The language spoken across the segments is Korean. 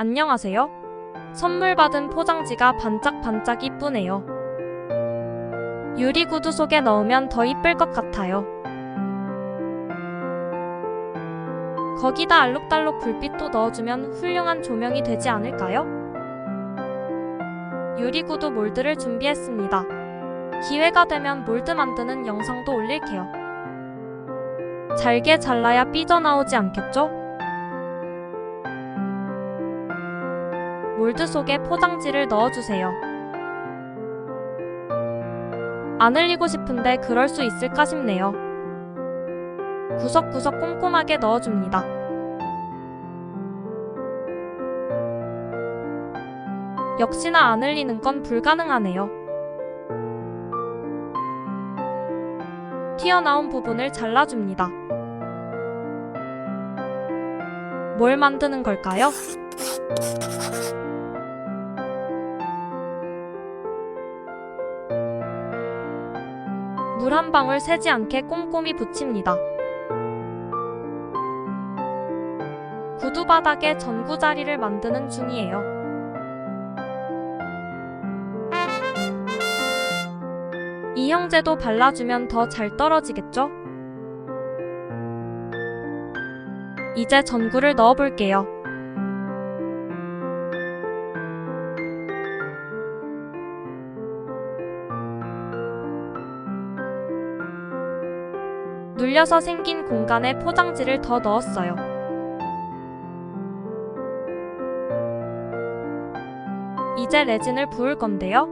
안녕하세요. 선물 받은 포장지가 반짝반짝 이쁘네요. 유리 구두 속에 넣으면 더 이쁠 것 같아요. 거기다 알록달록 불빛도 넣어주면 훌륭한 조명이 되지 않을까요? 유리 구두 몰드를 준비했습니다. 기회가 되면 몰드 만드는 영상도 올릴게요. 잘게 잘라야 삐져나오지 않겠죠? 몰드 속에 포장지를 넣어주세요. 안 흘리고 싶은데 그럴 수 있을까 싶네요. 구석구석 꼼꼼하게 넣어줍니다. 역시나 안 흘리는 건 불가능하네요. 튀어나온 부분을 잘라줍니다. 뭘 만드는 걸까요? 물 한 방울 새지 않게 꼼꼼히 붙입니다. 구두 바닥에 전구자리를 만드는 중이에요. 이 형제도 발라주면 더 잘 떨어지겠죠? 이제 전구를 넣어볼게요. 눌려서 생긴 공간에 포장지를 더 넣었어요. 이제 레진을 부을 건데요.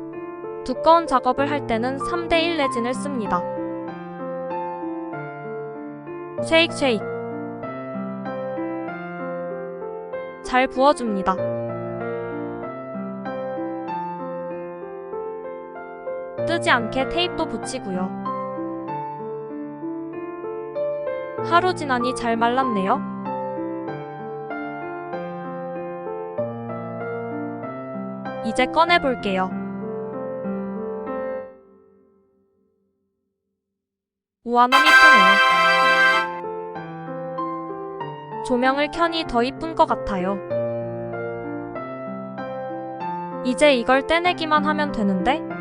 두꺼운 작업을 할 때는 3대1 레진을 씁니다. 쉐익 쉐익. 잘 부어줍니다. 뜨지 않게 테이프도 붙이고요. 하루 지나니 잘 말랐네요. 이제 꺼내볼게요. 우와 너무 이쁘네요. 조명을 켜니 더 이쁜 것 같아요. 이제 이걸 떼내기만 하면 되는데?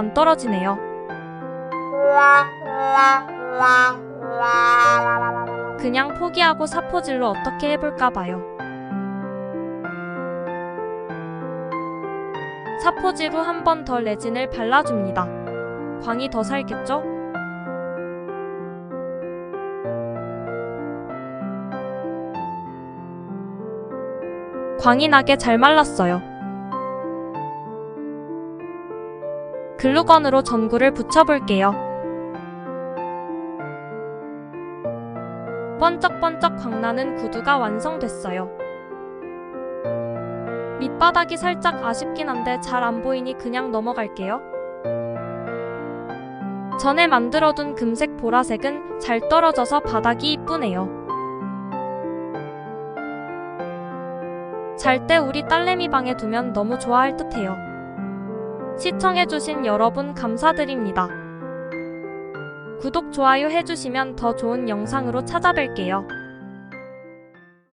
안 떨어지네요. 그냥 포기하고 사포질로 어떻게 해볼까 봐요. 사포질 후 한 번 더 레진을 발라줍니다. 광이 더 살겠죠? 광이 나게 잘 말랐어요. 글루건으로 전구를 붙여볼게요. 번쩍번쩍 광나는 구두가 완성됐어요. 밑바닥이 살짝 아쉽긴 한데 잘 안 보이니 그냥 넘어갈게요. 전에 만들어둔 금색 보라색은 잘 떨어져서 바닥이 이쁘네요. 잘 때 우리 딸내미 방에 두면 너무 좋아할 듯해요. 시청해주신 여러분 감사드립니다. 구독, 좋아요 해주시면 더 좋은 영상으로 찾아뵐게요.